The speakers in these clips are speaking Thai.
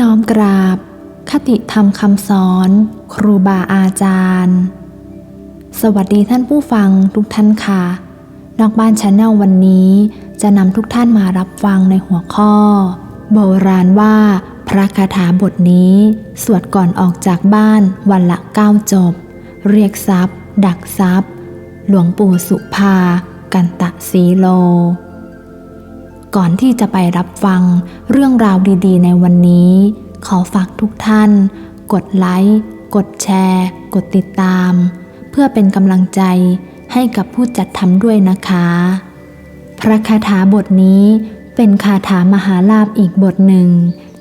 น้อมกราบ คติธรรมคำสอน ครูบาอาจารย์ สวัสดีท่านผู้ฟังทุกท่านค่ะ นอกบ้านชาแนลวันนี้จะนำทุกท่านมารับฟังในหัวข้อ โบราณว่าพระคาถาบทนี้ สวดก่อนออกจากบ้านวันละเก้าจบ เรียกทรัพย์ ดักทรัพย์ หลวงปู่สุภา กันตะสีโล ก่อนที่จะไปรับฟังเรื่องราวดีๆ ในวันนี้ ขอฝากทุกท่าน กดไลค์ กดแชร์ กดติดตาม เพื่อเป็นกำลังใจให้กับผู้จัดทำด้วยนะคะ พระคาถาบทนี้เป็นคาถามหาลาภอีกบทหนึ่ง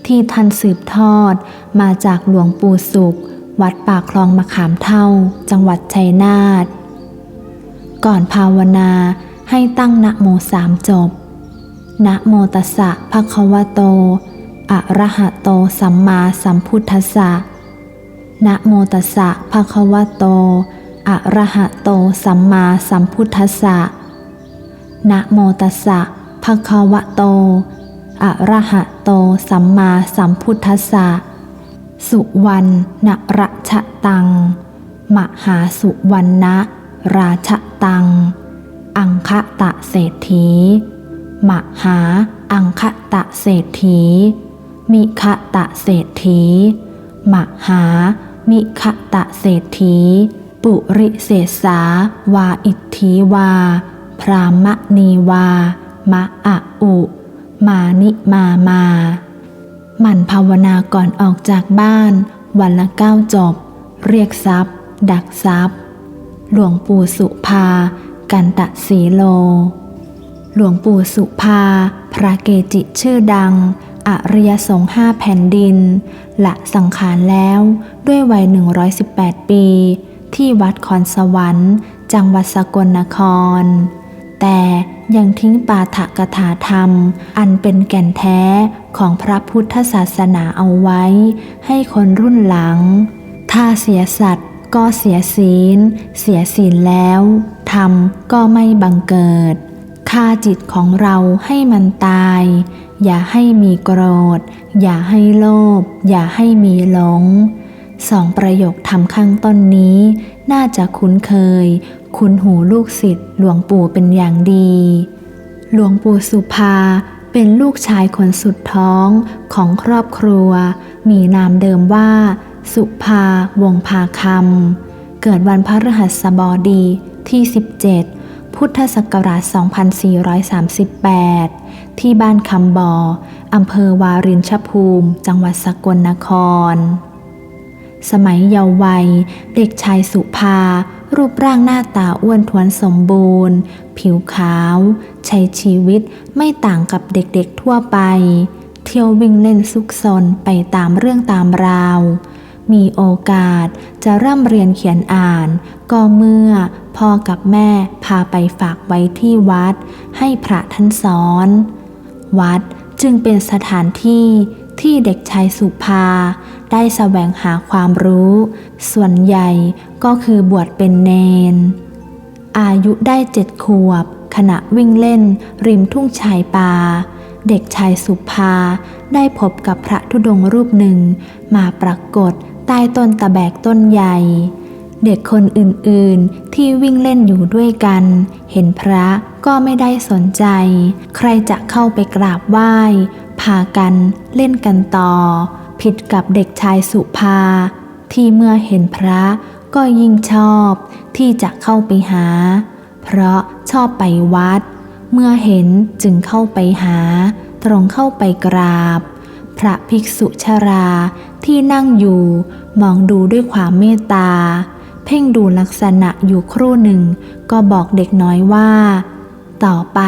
ที่ท่านสืบทอดมาจากหลวงปู่สุข วัดปากคลองมะขามเท่า จังหวัดชัยนาท ก่อนภาวนาให้ตั้งนะโมสามจบ นะโมตัสสะภะคะวะโต อะระหะโตสัมมาสัมพุทธัสสะ นะโมตัสสะภะคะวะโต อะระหะโตสัมมาสัมพุทธัสสะ นะโมตัสสะภะคะวะโต อะระหะโตสัมมาสัมพุทธัสสะ สุวรรณระชะตัง มหาสุวรรณราชะตัง อังคตะเศรษฐี มหาอังคตะเศรษฐี มิคตะเศรษฐี มหา มิคตะเศรษฐี ปุริเศสาวาอิทธีวา พรามะนีวา มะอะอุ มานิมามาหมั่นภาวนาก่อนออกจากบ้าน วันละเก้าจบ เรียกทรัพย์ ดักทรัพย์ หลวงปู่สุภา กันตะสีโล หลวงปู่สุภา พระเกจิชื่อดัง อริยสงฆ์ห้าแผ่นดิน ละสังขารแล้วด้วยวัย 118 ปี ที่วัดคอนสวรรค์ จังหวัดสกลนคร แต่ยังทิ้งปาฐกถาธรรม อันเป็นแก่นแท้ของพระพุทธศาสนาเอาไว้ ให้คนรุ่นหลัง ถ้าเสียสัตว์ก็เสียศีล เสียศีลแล้วธรรมก็ไม่บังเกิด ฆ่าจิตของเราให้มันตาย อย่าให้มีโกรธ อย่าให้โลภ อย่าให้มีหลง สองประโยคทำข้างต้นนี้ น่าจะคุ้นเคย คุ้นหูลูกศิษย์หลวงปู่เป็นอย่างดี หลวงปู่สุภาเป็นลูกชายคนสุดท้องของครอบครัว มีนามเดิมว่า สุภาวงภาคำเกิดวันพฤหัสบดีที่ 17 พุทธศักราช 2438 ที่บ้านคำบออำเภอวารินชภูมิ จังหวัดสกลนคร สมัยเยาว์วัย เด็กชายสุภา รูปร่างหน้าตาอ้วนท้วนสมบูรณ์ ผิวขาว ใช้ชีวิตไม่ต่างกับเด็กๆทั่วไป เที่ยววิ่งเล่นซุกซนไปตามเรื่องตามราว มีโอกาสจะร่ำเรียนเขียนอ่าน ก็เมื่อพ่อกับแม่พาไปฝากไว้ที่วัด ให้พระท่านสอน วัดจึงเป็นสถานที่ที่เด็กชายสุภา ได้แสวงหาความรู้ ส่วนใหญ่ก็คือบวชเป็นเนน อายุได้เจ็ดขวบ ขณะวิ่งเล่นริมทุ่งชายป่าเด็กชายสุภาได้พบกับพระธุดงรูปหนึ่งมาปรากฏ ต้ต้นตะแบกต้นใหญ่ เด็กคนอื่นๆที่วิ่งเล่นอยู่ด้วยกัน เห็นพระก็ไม่ได้สนใจ ใครจะเข้าไปกราบไหว้ พากันเล่นกันต่อ ผิดกับเด็กชายสุภา ที่เมื่อเห็นพระก็ยิ่งชอบที่จะเข้าไปหา เพราะชอบไปวัด เมื่อเห็นจึงเข้าไปหา ตรงเข้าไปกราบ พระภิกษุชรา ที่นั่งอยู่มองดูด้วยความเมตตา เพ่งดูลักษณะอยู่ครู่หนึ่ง ก็บอกเด็กน้อยว่า ต่อไป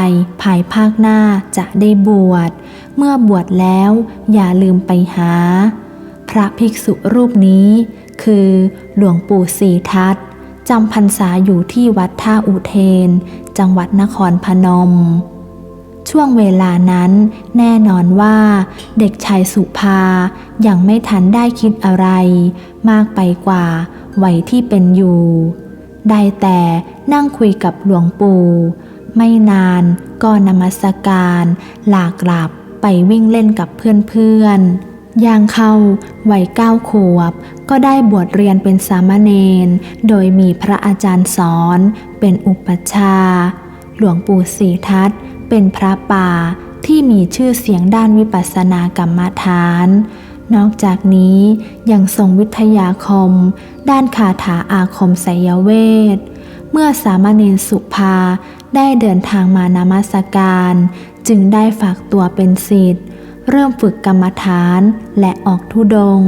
ภายภาคหน้าจะได้บวช เมื่อบวชแล้วอย่าลืมไปหา พระภิกษุรูปนี้ คือหลวงปู่ศรีทัตจำพรรษาอยู่ที่วัดท่าอุเทน จังหวัดนครพนม ช่วงเวลานั้น แน่นอนว่า เด็กชายสุภายังไม่ทันได้คิดอะไร มากไปกว่าวัยที่เป็นอยู่ ได้แต่นั่งคุยกับหลวงปู่ ไม่นานก็นมัสการลากลับไปวิ่งเล่นกับเพื่อนๆ ย่างเข้าวัยเก้าขวบ ก็ได้บวชเรียนเป็นสามเณร โดยมีพระอาจารย์สอนเป็นอุปชา หลวงปู่ศรีทัต เป็นพระป่าที่มีชื่อเสียงด้านวิปัสสนากรรมฐาน นอกจากนี้ยังทรงวิทยาคม ด้านคาถาอาคมไสยเวท เมื่อสามเณรสุภาได้เดินทางมานามัสการ จึงได้ฝากตัวเป็นศิษย์เริ่มฝึกกรรมฐานและออกทุดง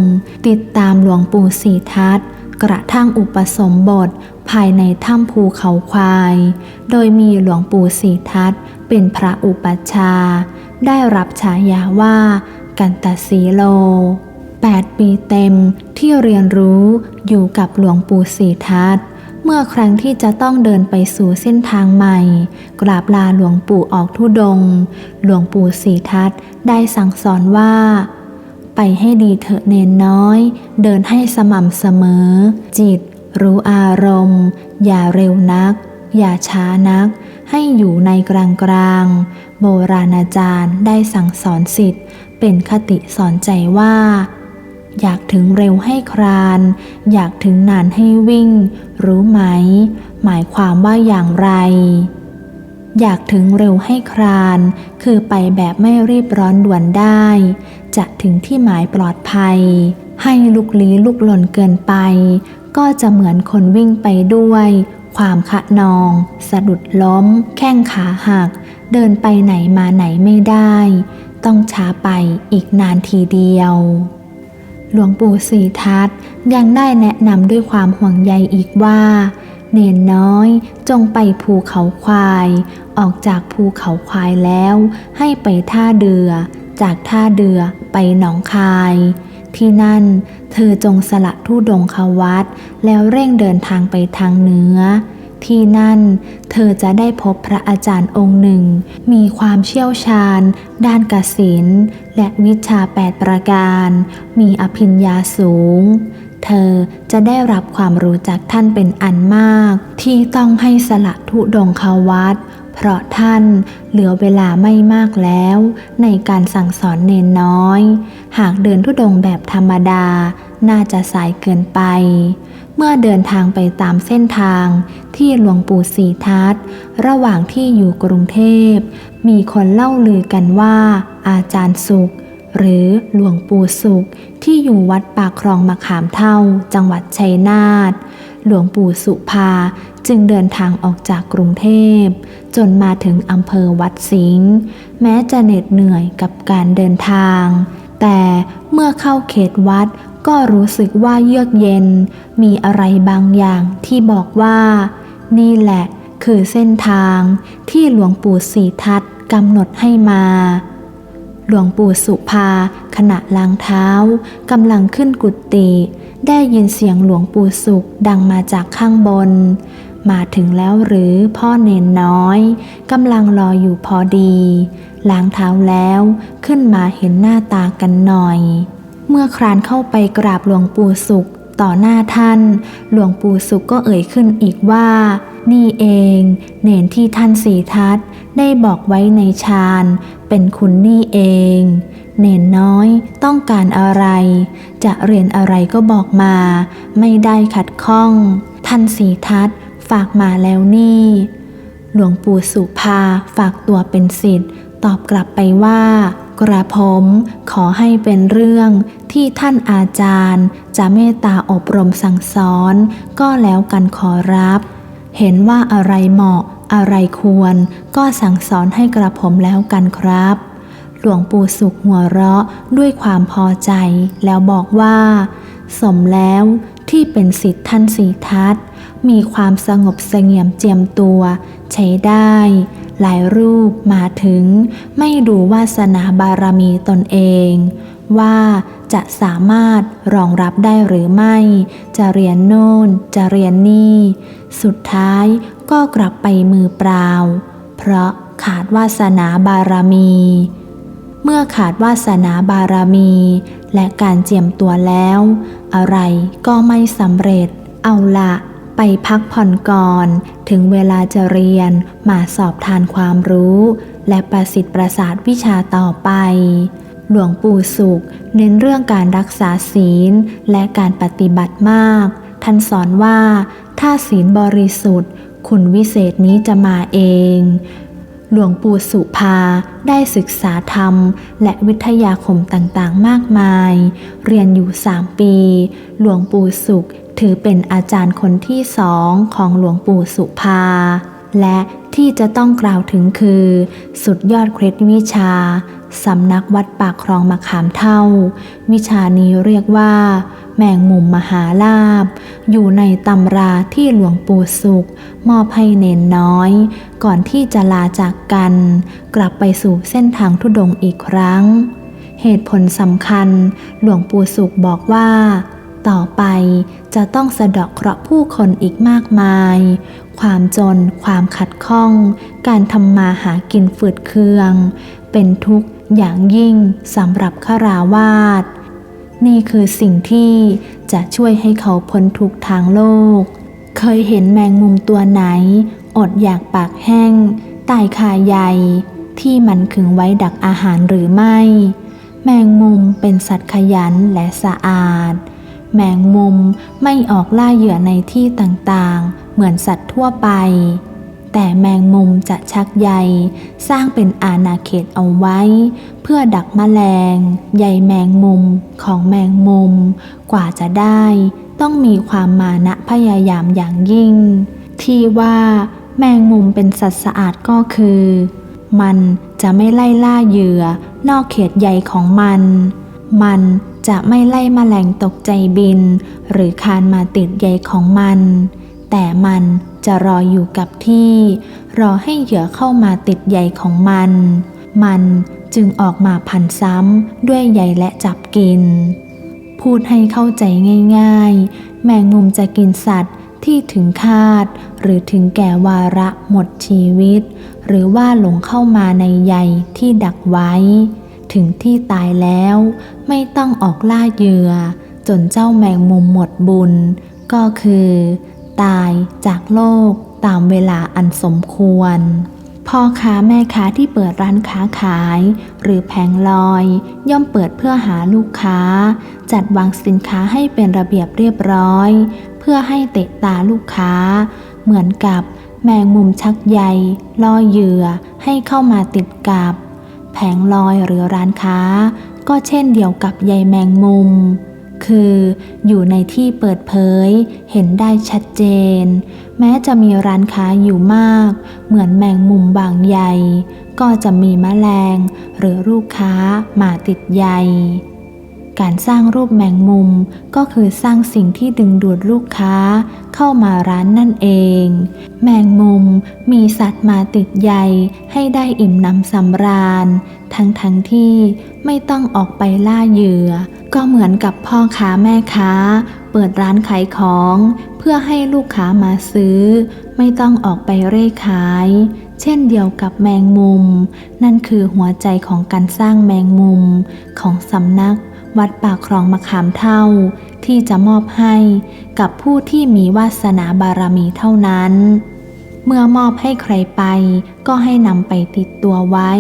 ติดตามหลวงปู่ศรีทัตกระทั่งอุปสมบทภายในถ้ำภูเขาควาย โดยมีหลวงปู่ศรีทัต เป็นพระอุปัชฌาย์ได้รับฉายาว่า กันตสีโล 8 ปีเต็มที่เรียนรู้อยู่กับหลวงปู่ศรีทัตเมื่อครั้งที่จะต้องเดินไปสู่เส้นทางใหม่ กราบลาหลวงปู่ออกทุดง หลวงปู่ศรีทัตได้สั่งสอนว่าไปให้ดีเถอะเนนน้อย เดินให้สม่ำเสมอ จิต รู้อารมณ์ อย่าเร็วนัก อย่าช้านัก ให้อยู่ในกลางกลางๆโบราณอาจารย์ได้สั่งสอนสิทธิ์ เป็นคติสอนใจว่า อยากถึงเร็วให้คราน อยากถึงนานให้วิ่ง รู้ไหม หมายความว่าอย่างไร อยากถึงเร็วให้คราน คือไปแบบไม่รีบร้อนด่วนได้ จะถึงที่หมายปลอดภัย ให้ลุกลี้ลุกหล่นเกินไป ก็จะเหมือนคนวิ่งไปด้วย ความขะนอง สะดุดล้ม แข้งขาหัก เดินไปไหนมาไหนไม่ได้ ต้องช้าไปอีกนานทีเดียว หลวงปู่ศรีทัตยังได้แนะนำด้วยความห่วงใยอีกว่า เนนน้อยจงไปภูเขาควาย ออกจากภูเขาควายแล้ว ให้ไปท่าเดือ จากท่าเดือไปหนองคาย ที่นั่น เธอจงสละทุดงควัตแล้วเร่งเดินทางไปทางเหนือ ที่นั่น เธอจะได้พบพระอาจารย์องค์หนึ่ง มีความเชี่ยวชาญ ด้านกสินและวิชาแปดประการ มีอภิญญาสูงเธอจะได้รับความรู้จากท่านเป็นอันมาก ที่ต้องให้สละทุดงควัตเพราะท่านเหลือเวลาไม่มากแล้ว ในการสั่งสอนเนนน้อย หากเดินทุดงแบบธรรมดา น่าจะสายเกินไป เมื่อเดินทางไปตามเส้นทางที่หลวงปู่ศรีทัตระหว่างที่อยู่กรุงเทพ มีคนเล่าลือกันว่า อาจารย์สุข หรือหลวงปู่สุข ที่อยู่วัดปากคลองมะขามเท่า จังหวัดชัยนาทหลวงปู่สุภาจึงเดินทางออกจากกรุงเทพ จนมาถึงอำเภอวัดสิงห์แม้จะเหน็ดเหนื่อยกับการเดินทาง แต่เมื่อเข้าเขตวัดก็รู้สึกว่าเยือกเย็น มีอะไรบางอย่างที่บอกว่า นี่แหละคือเส้นทางที่หลวงปู่ศรีทัตกำหนดให้มา หลวงปู่สุภา ขณะล้างเท้ากำลังขึ้นกุฏิได้ยินเสียงหลวงปู่สุขดังมาจากข้างบน มาถึงแล้วหรือพ่อเนนน้อยกำลังรออยู่พอดีล้างเท้าแล้วขึ้นมาเห็นหน้าตากันหน่อย เมื่อครานเข้าไปกราบหลวงปู่สุขต่อหน้าท่าน หลวงปู่สุขก็เอ่ยขึ้นอีกว่า นี่เอง เนนที่ท่านสีทัตได้บอกไว้ในฌานเป็นคุณนี่เอง เนนน้อยต้องการอะไร จะเรียนอะไรก็บอกมา ไม่ได้ขัดข้อง ท่านสีทัต ฝากมาแล้วนี่ หลวงปู่สุภาฝากตัวเป็นศิษย์ตอบกลับไปว่า กระผมขอให้เป็นเรื่องที่ท่านอาจารย์ จะเมตตาอบรมสั่งสอน ก็แล้วกันขอรับ เห็นว่าอะไรเหมาะอะไรควร ก็สั่งสอนให้กระผมแล้วกันครับ หลวงปู่สุขหัวเราะด้วยความพอใจ แล้วบอกว่า สมแล้วที่เป็นสิทธิ์ท่านสีทัต มีความสงบเสงี่ยมเจียมตัว ใช้ได้ หลายรูปมาถึง ไม่ดูวาสนาบารมีตนเอง ว่าจะสามารถรองรับได้หรือไม่ จะเรียนโน่น จะเรียนนี่ สุดท้ายก็กลับไปมือเปล่า เพราะขาดวาสนาบารมี เมื่อขาดวาสนาบารมี และการเจียมตัวแล้ว อะไรก็ไม่สำเร็จ เอาละ ไปพักผ่อนก่อน ถึงเวลาจะเรียนมาสอบทานความรู้ และประสิทธิ์ประสาทวิชาต่อไป หลวงปู่สุข เน้นเรื่องการรักษาศีลและการปฏิบัติมาก ท่านสอนว่า ถ้าศีลบริสุทธิ์ คุณวิเศษนี้จะมาเอง หลวงปู่สุภาได้ศึกษาธรรม และวิทยาคมต่างๆ มากมาย เรียนอยู่สามปี หลวงปู่สุข ถือเป็นอาจารย์คนที่สองของหลวงปู่สุภา และที่จะต้องกล่าวถึงคือ สุดยอดเคล็ดวิชาสำนักวัดปากคลองมะขามเท่า วิชานี้เรียกว่า แมงมุมมหาลาบ อยู่ในตำราที่หลวงปู่สุข มอบให้เนนน้อย ก่อนที่จะลาจากกัน กลับไปสู่เส้นทางทุดงอีกครั้ง เหตุผลสำคัญ หลวงปู่สุขบอกว่า ต่อไปจะต้องสะเดาะเคราะห์ผู้คนอีกมากมาย ความจน ความขัดข้อง การทำมาหากินฝืดเคือง เป็นทุกข์อย่างยิ่งสำหรับขราวาสนี่คือสิ่งที่จะช่วยให้เขาพ้นทุกทางโลก เคยเห็นแมงมุมตัวไหน อดอยากปากแห้งตายคาใหญ่ที่มันขึงไว้ดักอาหารหรือไม่ แมงมุมเป็นสัตว์ขยันและสะอาด แมงมุมไม่ออกล่าเหยื่อในที่ต่างๆ เหมือนสัตว์ทั่วไป แต่แมงมุมจะชักใย สร้างเป็นอาณาเขตเอาไว้ เพื่อดักแมลง ใยแมงมุมของแมงมุม กว่าจะได้ ต้องมีความมานะพยายามอย่างยิ่ง ที่ว่าแมงมุมเป็นสัตว์สะอาดก็คือ มันจะไม่ไล่ล่าเหยื่อนอกเขตใยของมัน มัน จะไม่ไล่แมลงตกใจบิน หรือคานมาติดใยของมัน แต่มันจะรออยู่กับที่ รอให้เหยื่อเข้ามาติดใยของมัน มันจึงออกมาพันซ้ำด้วยใยและจับกิน พูดให้เข้าใจง่าย ๆ แมงมุมจะกินสัตว์ที่ถึงคาด หรือถึงแก่วาระหมดชีวิต หรือว่าหลงเข้ามาในใยที่ดักไว้ ถึงที่ตายแล้วไม่ต้องออกล่าเหยื่อ จนเจ้าแมงมุมหมดบุญ ก็คือ ตายจากโลกตามเวลาอันสมควร พ่อค้าแม่ค้าที่เปิดร้านค้าขาย หรือแผงลอย ย่อมเปิดเพื่อหาลูกค้า จัดวางสินค้าให้เป็นระเบียบเรียบร้อย เพื่อให้เตะตาลูกค้า เหมือนกับแมงมุมชักใยล่อเหยื่อให้เข้ามาติดกับ แผงลอยหรือร้านค้า ก็เช่นเดียวกับใยแมงมุม คืออยู่ในที่เปิดเผย เห็นได้ชัดเจน แม้จะมีร้านค้าอยู่มาก เหมือนแมงมุมบางใย ก็จะมีแมลงหรือลูกค้ามาติดใย การสร้างรูปแมงมุมก็คือสร้างสิ่งที่ดึงดูดลูกค้าเข้ามาร้านนั่นเอง แมงมุมมีสัตว์มาติดใยให้ได้อิ่มน้ำสำราญ ทั้งทั้งที่ไม่ต้องออกไปล่าเหยื่อ ก็เหมือนกับพ่อค้าแม่ค้า เปิดร้านขายของ เพื่อให้ลูกค้ามาซื้อ ไม่ต้องออกไปเร่ขาย เช่นเดียวกับแมงมุม นั่นคือหัวใจของการสร้างแมงมุมของสำนัก วัดป่าคลองมะขามเท่า ที่จะมอบให้กับผู้ที่มีวาสนาบารมีเท่านั้น เมื่อมอบให้ใครไป ก็ให้นำไปติดตัวไว้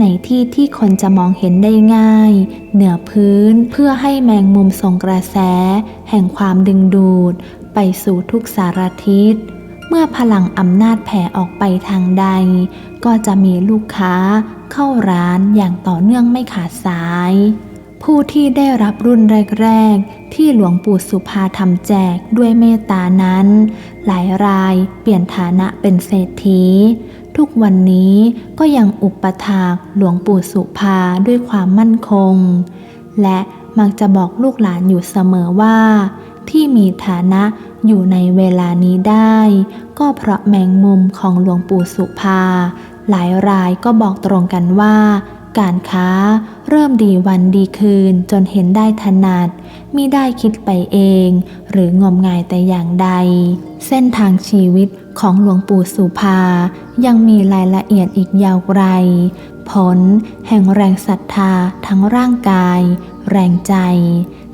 ในที่ที่คนจะมองเห็นได้ง่าย เหนือพื้นเพื่อให้แมงมุมส่งกระแส แห่งความดึงดูด ไปสู่ทุกสารทิศเมื่อพลังอำนาจแผ่ออกไปทางใด ก็จะมีลูกค้าเข้าร้านอย่างต่อเนื่องไม่ขาดสาย ผู้ที่ได้รับรุ่นแรกๆ ที่หลวงปู่สุภาทำแจกด้วยเมตตานั้น หลายรายเปลี่ยนฐานะเป็นเศรษฐี ทุกวันนี้ก็ยังอุปถากหลวงปู่สุภาด้วยความมั่นคง และมักจะบอกลูกหลานอยู่เสมอว่า ที่มีฐานะอยู่ในเวลานี้ได้ ก็เพราะแมงมุมของหลวงปู่สุภา หลายรายก็บอกตรงกันว่า การค้า เริ่มดีวันดีคืนจนเห็นได้ถนัดมิได้คิดไปเอง หรืองมงายแต่อย่างใด เส้นทางชีวิตของหลวงปู่สุภา ยังมีรายละเอียดอีกยาวไกล ผลแห่งแรงศรัทธาทั้งร่างกาย แรงใจ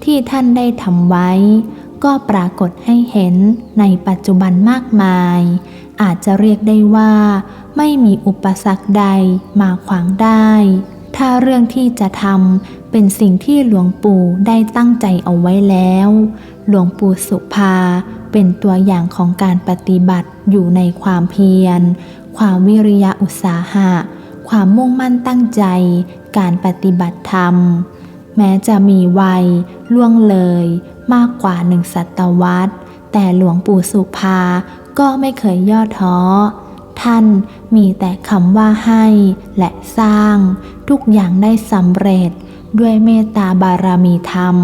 ที่ท่านได้ทำไว้ ก็ปรากฏให้เห็นในปัจจุบันมากมาย อาจจะเรียกได้ว่า ไม่มีอุปสรรคใดมาขวางได้ ถ้าเรื่องที่จะทำเป็นสิ่งที่หลวงปู่ได้ตั้งใจเอาไว้แล้ว หลวงปู่สุภาเป็นตัวอย่างของการปฏิบัติอยู่ในความเพียร ความวิริยะอุตสาหะ ความมุ่งมั่นตั้งใจ การปฏิบัติธรรม แม้จะมีวัยล่วงเลยมากกว่าหนึ่งศตวรรษ แต่หลวงปู่สุภาก็ไม่เคยย่อท้อ ท่านมีแต่คำว่าให้และสร้าง ทุกอย่างได้สำเร็จด้วยเมตตาบารมีธรรม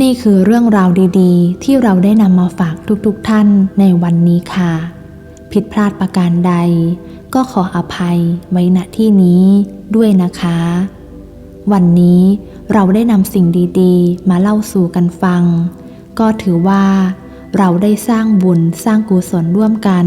นี่คือเรื่องราวดีๆ ที่เราได้นำมาฝากทุกๆท่านในวันนี้ค่ะ ผิดพลาดประการใด ก็ขออภัยไว้ณที่นี้ด้วยนะคะ วันนี้เราได้นำสิ่งดีๆ มาเล่าสู่กันฟัง ก็ถือว่าเราได้สร้างบุญสร้างกุศลร่วมกัน